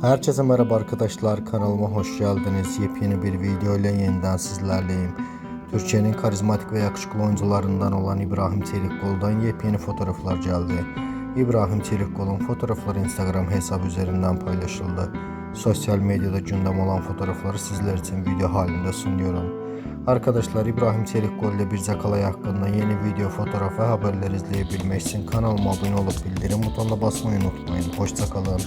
Herkese merhaba arkadaşlar kanalıma hoş geldiniz. Yepyeni bir video ile yeniden sizlerleyim. Türkiye'nin karizmatik ve yakışıklı oyuncularından olan İbrahim Çelikkol'dan yepyeni fotoğraflar geldi. İbrahim Çelikkol'un fotoğrafları Instagram hesabı üzerinden paylaşıldı. Sosyal medyada gündem olan fotoğrafları sizler için video halinde sunuyorum. Arkadaşlar İbrahim Çelikkol ile bir Kalay hakkında yeni video, fotoğraf ve haberler izleyebilmek için kanalıma abone olup bildirim butonuna basmayı unutmayın. Hoşçakalın.